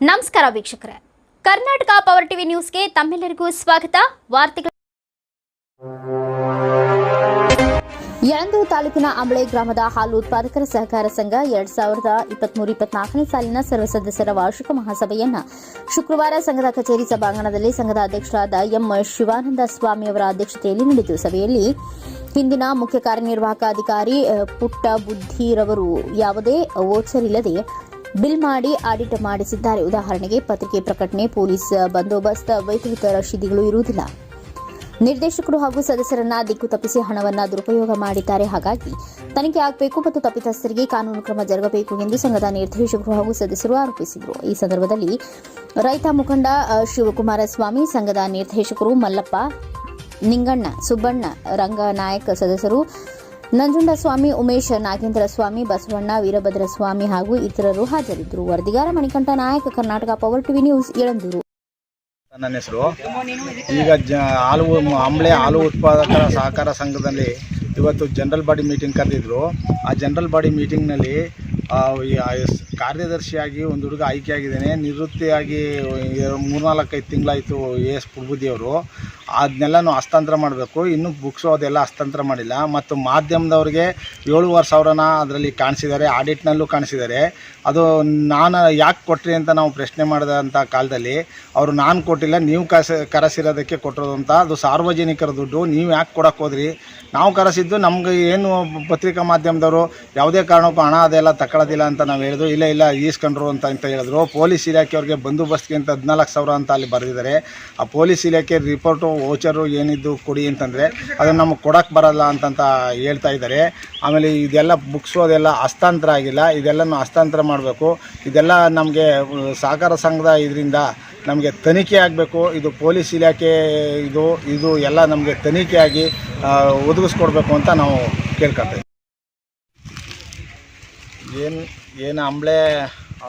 ನಮಸ್ಕಾರ ವೀಕ್ಷಕರೇ. Karnataka power TV ನ್ಯೂಸ್ಗೆ ತಮ್ಮೆಲ್ಲರಿಗೂ ಸ್ವಾಗತ. ವಾರ್ತೆಗಳು. ಯಳಂದೂರು ತಾಲೂಕಿನ ಅಂಬಳೆ ಗ್ರಾಮದ ಹಾಲು ಉತ್ಪಾದಕರ ಸಹಕಾರ ಸಂಘ ಎರಡ್ ಸಾವಿರದ ಇಪ್ಪತ್ಮೂರು ಇಪ್ಪತ್ನಾಲ್ಕನೇ ಸಾಲಿನ ಸರ್ವ ಸದಸ್ಯರ ವಾರ್ಷಿಕ ಮಹಾಸಭೆಯನ್ನ ಶುಕ್ರವಾರ ಸಂಘದ ಕಚೇರಿ ಸಭಾಂಗಣದಲ್ಲಿ ಸಂಘದ ಅಧ್ಯಕ್ಷರಾದ ಎಂ ಶಿವಾನಂದ ಸ್ವಾಮಿ ಅವರ ಅಧ್ಯಕ್ಷತೆಯಲ್ಲಿ ನಡೆಯಿತು ಸಭೆಯಲ್ಲಿ ಹಿಂದಿನ ಮುಖ್ಯ ಕಾರ್ಯನಿರ್ವಾಹಕ ಅಧಿಕಾರಿ ಪುಟ್ಟ ಬುದ್ಧಿರವರು ಯಾವುದೇ ವೋಚರ್ ಇಲ್ಲದೆ ಬಿಲ್ ಮಾಡಿ ಆಡಿಟ್ ಮಾಡಿಸಿದ್ದಾರೆ. ಉದಾಹರಣೆಗೆ, ಪತ್ರಿಕೆ ಪ್ರಕಟಣೆ, ಪೊಲೀಸ್ ಬಂದೋಬಸ್ತ್ ವೈದ್ಯುತ ರಶೀದಿಗಳು ಇರುವುದಿಲ್ಲ. ನಿರ್ದೇಶಕರು ಹಾಗೂ ಸದಸ್ಯರನ್ನ ದಿಕ್ಕು ತಪ್ಪಿಸಿ ಹಣವನ್ನ ದುರುಪಯೋಗ ಮಾಡಿದ್ದಾರೆ. ಹಾಗಾಗಿ, ತನಿಖೆ ಆಗಬೇಕು ಮತ್ತು ತಪ್ಪಿತಸ್ಥರಿಗೆ ಕಾನೂನು ಕ್ರಮ ಜರುಗಬೇಕು ಎಂದು ಸಂಘದ ನಿರ್ದೇಶಕರು ಹಾಗೂ ಸದಸ್ಯರು ಆರೋಪಿಸಿದರು. ಈ ಸಂದರ್ಭದಲ್ಲಿ, ರೈತ ಮುಖಂಡ ಶಿವಕುಮಾರಸ್ವಾಮಿ ಶಿವಕುಮಾರ ಸ್ವಾಮಿ ಸಂಘದ ನಿರ್ದೇಶಕರು ಮಲ್ಲಪ್ಪ, ನಿಂಗಣ್ಣ, ಸುಬ್ಬಣ್ಣ, ರಂಗನಾಯಕ್ ಸದಸ್ಯರು ನಂಜುಂಡ ಸ್ವಾಮಿ ಉಮೇಶ್ ನಾಗೇಂದ್ರ ಸ್ವಾಮಿ ಬಸವಣ್ಣ ವೀರಭದ್ರ ಸ್ವಾಮಿ ಹಾಗೂ ಇತರರು ಹಾಜರಿದ್ದರು. ವರದಿಗಾರ Manikantha Nayak, Karnataka Power TV News Yelandur ನನ್ನ ಹೆಸರು. ಈಗ ಜ, ಹಾಲು, ಅಂಬಳೆ ಹಾಲು ಉತ್ಪಾದಕರ ಸಹಕಾರ ಸಂಘದಲ್ಲಿ ಇವತ್ತು ಜನರಲ್ ಬಾಡಿ ಮೀಟಿಂಗ್ ಕರೆದಿದ್ರು. ಆ ಜನರಲ್ ಬಾಡಿ ಮೀಟಿಂಗ್ನಲ್ಲಿ ಕಾರ್ಯದರ್ಶಿಯಾಗಿ ಒಂದು ಹುಡುಗ ಆಯ್ಕೆಯಾಗಿದ್ದೇನೆ. ನಿವೃತ್ತಿಯಾಗಿ ಮೂರ್ನಾಲ್ಕೈದು ತಿಂಗಳಾಯಿತು ಎ ಎಸ್ ಅವರು ಅದನ್ನೆಲ್ಲನೂ ಹಸ್ತಾಂತರ ಮಾಡಬೇಕು. ಇನ್ನೂ ಬುಕ್ಸು ಅದೆಲ್ಲ ಹಸ್ತಾಂತರ ಮಾಡಿಲ್ಲ. ಮತ್ತು ಮಾಧ್ಯಮದವ್ರಿಗೆ ಏಳುವರೆ ಸಾವಿರನ ಅದರಲ್ಲಿ ಕಾಣಿಸಿದ್ದಾರೆ ಆಡಿಟ್ನಲ್ಲೂ ಕಾಣಿಸಿದ್ದಾರೆ ಅದು ನಾನು ಯಾಕೆ ಕೊಟ್ರಿ ಅಂತ ನಾವು ಪ್ರಶ್ನೆ ಮಾಡಿದಂಥ ಕಾಲದಲ್ಲಿ, ಅವರು ನಾನು ಕೊಟ್ಟಿಲ್ಲ, ನೀವು ಕಸ ಕರೆಸಿರೋದಕ್ಕೆ ಕೊಟ್ಟಿರೋದು ಅಂತ. ಅದು ಸಾರ್ವಜನಿಕರ ದುಡ್ಡು, ನೀವು ಯಾಕೆ ಕೊಡೋಕ್ಕೆ ಹೋದ್ರಿ? ನಾವು ಕರೆಸಿದ್ದು ನಮಗೆ ಏನು ಪತ್ರಿಕಾ ಮಾಧ್ಯಮದವರು ಯಾವುದೇ ಕಾರಣಕ್ಕೂ ಹಣ ಅದೆಲ್ಲ ತಕೊಳ್ಳೋದಿಲ್ಲ ಅಂತ ನಾವು ಹೇಳಿದ್ರು. ಇಲ್ಲ ಇಲ್ಲ, ಈಸ್ಕೊಂಡ್ರು ಅಂತ ಅಂತ ಹೇಳಿದ್ರು. ಪೊಲೀಸ್ ಇಲಾಖೆಯವ್ರಿಗೆ ಬಂದೋಬಸ್ತ್ಗೆ ಅಂತ ಹದಿನಾಲ್ಕು ಸಾವಿರ ಅಂತ ಅಲ್ಲಿ ಬರೆದಿದ್ದಾರೆ. ಆ ಪೊಲೀಸ್ ಇಲಾಖೆ ರಿಪೋರ್ಟು ವೋಚರು ಏನಿದ್ದು ಕೊಡಿ ಅಂತಂದರೆ ಅದನ್ನು ನಮಗೆ ಕೊಡಕ್ಕೆ ಬರಲ್ಲ ಅಂತಂತ ಹೇಳ್ತಾ ಇದ್ದಾರೆ. ಆಮೇಲೆ ಇದೆಲ್ಲ ಬುಕ್ಸು ಅದೆಲ್ಲ ಹಸ್ತಾಂತರ ಆಗಿಲ್ಲ. ಇದೆಲ್ಲನೂ ಹಸ್ತಾಂತರ ಮಾಡಬೇಕು. ಇದೆಲ್ಲ ನಮಗೆ ಸಹಕಾರ ಸಂಘದ ಇದರಿಂದ ನಮಗೆ ತನಿಖೆ ಆಗಬೇಕು. ಇದು ಪೊಲೀಸ್ ಇಲಾಖೆ, ಇದು ಇದು ಎಲ್ಲ ನಮಗೆ ತನಿಖೆ ಆಗಿ ಒದಗಿಸ್ಕೊಡ್ಬೇಕು ಅಂತ ನಾವು ಕೇಳ್ಕೊಳ್ತೀವಿ ಏನು ಏನು ಅಂಬಳೆ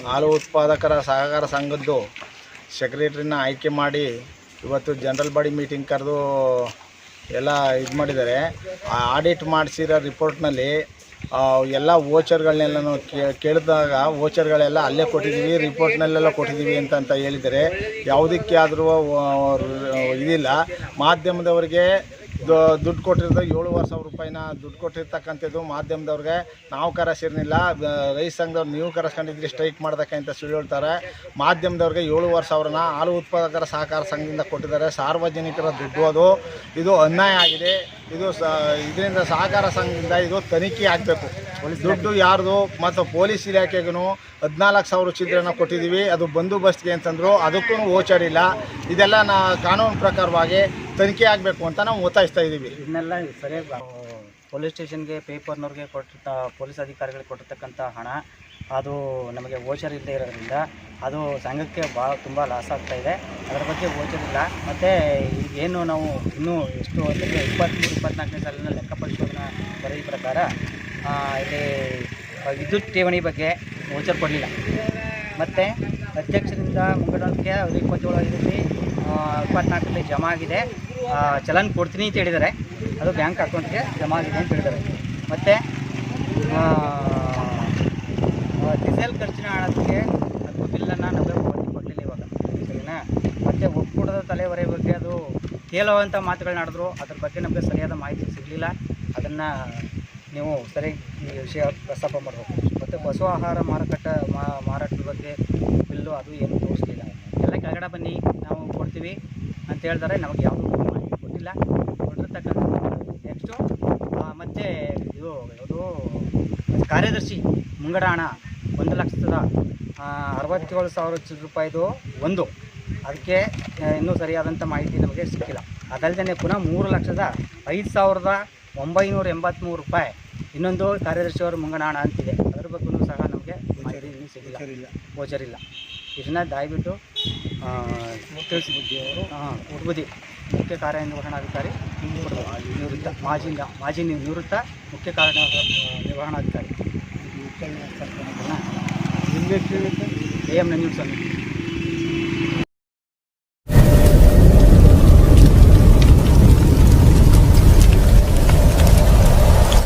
ಹಾಲು ಉತ್ಪಾದಕರ ಸಹಕಾರ ಸಂಘದ್ದು ಸೆಕ್ರೆಟ್ರಿನ ಆಯ್ಕೆ ಮಾಡಿ ಇವತ್ತು ಜನರಲ್ ಬಾಡಿ ಮೀಟಿಂಗ್ ಕರೆದು ಎಲ್ಲ ಇದು ಮಾಡಿದ್ದಾರೆ. ಆ ಆಡಿಟ್ ಮಾಡಿಸಿರೋ ರಿಪೋರ್ಟ್ನಲ್ಲಿ ಎಲ್ಲ ಓಚರ್ಗಳನ್ನೆಲ್ಲನೂ ಕೇಳಿದಾಗ ವೋಚರ್ಗಳೆಲ್ಲ ಅಲ್ಲೇ ಕೊಟ್ಟಿದ್ದೀವಿ, ರಿಪೋರ್ಟ್ನಲ್ಲೆಲ್ಲ ಕೊಟ್ಟಿದ್ದೀವಿ ಅಂತ ಅಂತ ಹೇಳಿದ್ದಾರೆ. ಯಾವುದಕ್ಕೆ ಆದರೂ ಇದಿಲ್ಲ. ಮಾಧ್ಯಮದವರಿಗೆ ದುಡ್ಡು ಕೊಟ್ಟಿರೋದು ಏಳುವರೆ ಸಾವಿರ ರೂಪಾಯಿನ ದುಡ್ಡು ಕೊಟ್ಟಿರ್ತಕ್ಕಂಥದ್ದು ಮಾಧ್ಯಮದವ್ರಿಗೆ. ನಾವು ಕರೆಸಿರ್ಲಿಲ್ಲ. ಬ- ರೈತ ಸಂಘದವ್ರು ನೀವು ಕರೆಸ್ಕೊಂಡಿದ್ರಿ, ಸ್ಟ್ರೈಕ್ ಮಾಡೋದಕ್ಕೆ ಅಂತ ಸುಳ್ಳು ಹೇಳ್ತಾರೆ. ಮಾಧ್ಯಮದವ್ರಿಗೆ ಏಳುವರೆ ಸಾವಿರನ ಹಾಲು ಉತ್ಪಾದಕರ ಸಹಕಾರ ಸಂಘದಿಂದ ಕೊಟ್ಟಿದ್ದಾರೆ. ಸಾರ್ವಜನಿಕರ ದುಡ್ಡು ಅದು. ಇದು ಅನ್ಯಾಯ ಆಗಿದೆ. ಇದು ಇದರಿಂದ ಸಹಕಾರ ಸಂಘದಿಂದ ಇದು ತನಿಖೆ ಆಗಬೇಕು. ದುಡ್ಡು ಯಾರ್ದು ಮತ್ತು ಪೊಲೀಸ್ ಇಲಾಖೆಗೂ ಹದಿನಾಲ್ಕು ಸಾವಿರ ಚಿತ್ರನ ಕೊಟ್ಟಿದ್ದೀವಿ. ಅದು ಬಂದೋಬಸ್ತ್ಗೆ ಅಂತಂದ್ರು ಅದಕ್ಕೂ ಓಚಾಡಿಲ್ಲ ಇದೆಲ್ಲ ನಾ, ಕಾನೂನು ಪ್ರಕಾರವಾಗಿ ತನಿಖೆ ಆಗಬೇಕು ಅಂತ ನಾವು ಒತ್ತಾಯಿಸ್ತಾ ಇದ್ದೀವಿ. ಇದನ್ನೆಲ್ಲ ಸರಿಯಾಗಿ ಪೊಲೀಸ್ ಸ್ಟೇಷನ್ಗೆ ಪೇಪರ್ನವ್ರಿಗೆ ಕೊಟ್ಟಿರ್ತ ಪೊಲೀಸ್ ಅಧಿಕಾರಿಗಳಿಗೆ ಕೊಟ್ಟಿರ್ತಕ್ಕಂಥ ಹಣ, ಅದು ನಮಗೆ ಓಚರ್ ಇಲ್ಲದೆ ಇರೋದ್ರಿಂದ ಅದು ಸಂಘಕ್ಕೆ ಭಾಳ ತುಂಬ ಲಾಸ್ ಆಗ್ತಾ ಇದೆ. ಅದರ ಬಗ್ಗೆ ಓಚರ್ ಇಲ್ಲ. ಮತ್ತು ಏನು ನಾವು ಇನ್ನೂ ಎಷ್ಟು ಅಂದರೆ ಇಪ್ಪತ್ತ್ಮೂರು ಇಪ್ಪತ್ನಾಲ್ಕನೇ ಸಾಲಿನ ಲೆಕ್ಕ ಪರಿಶೋಧನಾ ವರದಿ ಪ್ರಕಾರ ಇಲ್ಲಿ ವಿದ್ಯುತ್ ಠೇವಣಿ ಬಗ್ಗೆ ಓಚರ್ ಕೊಡಲಿಲ್ಲ. ಮತ್ತು ಅಧ್ಯಕ್ಷರಿಂದ ಮುಂಗಡಕ್ಕೆ ಇಪ್ಪತ್ತೇಳು ಇಪ್ಪತ್ನಾಲ್ಕರಲ್ಲಿ ಜಮಾ ಆಗಿದೆ. ಚಲನ್ ಕೊಡ್ತೀನಿ ಅಂತ ಹೇಳಿದ್ದಾರೆ. ಅದು ಬ್ಯಾಂಕ್ ಅಕೌಂಟ್ಗೆ ಜಮಾ ಆಗಿದೆ ಅಂತ ಹೇಳಿದ್ದಾರೆ. ಮತ್ತು ಡೀಸೆಲ್ ಖರ್ಚಿನ ಹಣಕ್ಕೆ ಅದು ಬಿಲ್ಲನ್ನು ನಮಗೆ ಕೊಡಲಿಲ್ಲ ಇವಾಗ. ಸರಿನಾ? ಮತ್ತು ಒಕ್ಕೂಟದ ತಲೆವರೆ ಬಗ್ಗೆ ಅದು ಕೇಳುವಂಥ ಮಾತುಗಳನ್ನ ಅದ್ರ ಬಗ್ಗೆ ನಮಗೆ ಸರಿಯಾದ ಮಾಹಿತಿ ಸಿಗಲಿಲ್ಲ. ಅದನ್ನು ನೀವು ಸರಿ ಈ ವಿಷಯ ಪ್ರಸ್ತಾಪ ಮಾಡಬೇಕು. ಮತ್ತು ಬಸವ ಆಹಾರ ಮಾರುಕಟ್ಟೆ ಮಾರಾಟದ ಬಗ್ಗೆ ಬಿಲ್ಲು ಅದು ಏನು ತೋರಿಸಲಿಲ್ಲ. ಎಲ್ಲ ಕೆಳಗಡೆ ಬನ್ನಿ. ನಾವು ಕೊಡ್ತೀವಿ. ಅಂತ ಹೇಳ್ತಾರೆ ನಮಗೆ ಯಾವುದೂ ಮಾಹಿತಿ ಕೊಟ್ಟಿಲ್ಲ. ಕೊಟ್ಟಿರ್ತಕ್ಕಂಥ ಮತ್ತು ಇದು ಯಾವುದು ಕಾರ್ಯದರ್ಶಿ ಮುಂಗಡ ಹಣ ಒಂದು ಲಕ್ಷದ ಅರವತ್ತೇಳು ಸಾವಿರ ರೂಪಾಯಿದು ಒಂದು. ಅದಕ್ಕೆ ಇನ್ನೂ ಸರಿಯಾದಂಥ ಮಾಹಿತಿ ನಮಗೆ ಸಿಕ್ಕಿಲ್ಲ. ಅದಲ್ಲದೆ ಪುನಃ ಮೂರು ಲಕ್ಷದ ಐದು ಸಾವಿರದ ಒಂಬೈನೂರ ಎಂಬತ್ತ್ಮೂರು ರೂಪಾಯಿ ಇನ್ನೊಂದು ಕಾರ್ಯದರ್ಶಿಯವರು ಮುಂಗಡ ಹಣ ಅಂತಿದೆ. ಅದ್ರ ಬಗ್ಗೆ ಸಹ ನಮಗೆ ಮಾಹಿತಿ ಇನ್ನೂ ಸಿಗಲಿಲ್ಲ ಗೋಚರಿಲ್ಲ. ಇದನ್ನು ದಯವಿಟ್ಟು ಅವರು ಹಾಂ ಉಡ್ಬುದಿ ಮುಖ್ಯ ಕಾರ್ಯನಿರ್ವಹಣಾಧಿಕಾರಿ ನಿರ್ವಹಣಾಧಿಕಾರಿ ನಿವೃತ್ತ ಮಾಜಿ ಮಾಜಿ ನಿವೃತ್ತ ಮುಖ್ಯ ಕಾರ್ಯ ನಿರ್ವಹಣಾಧಿಕಾರಿ ಎ ಎಂ ನಂಜುಂಡ ಸ್ವಾಮಿ.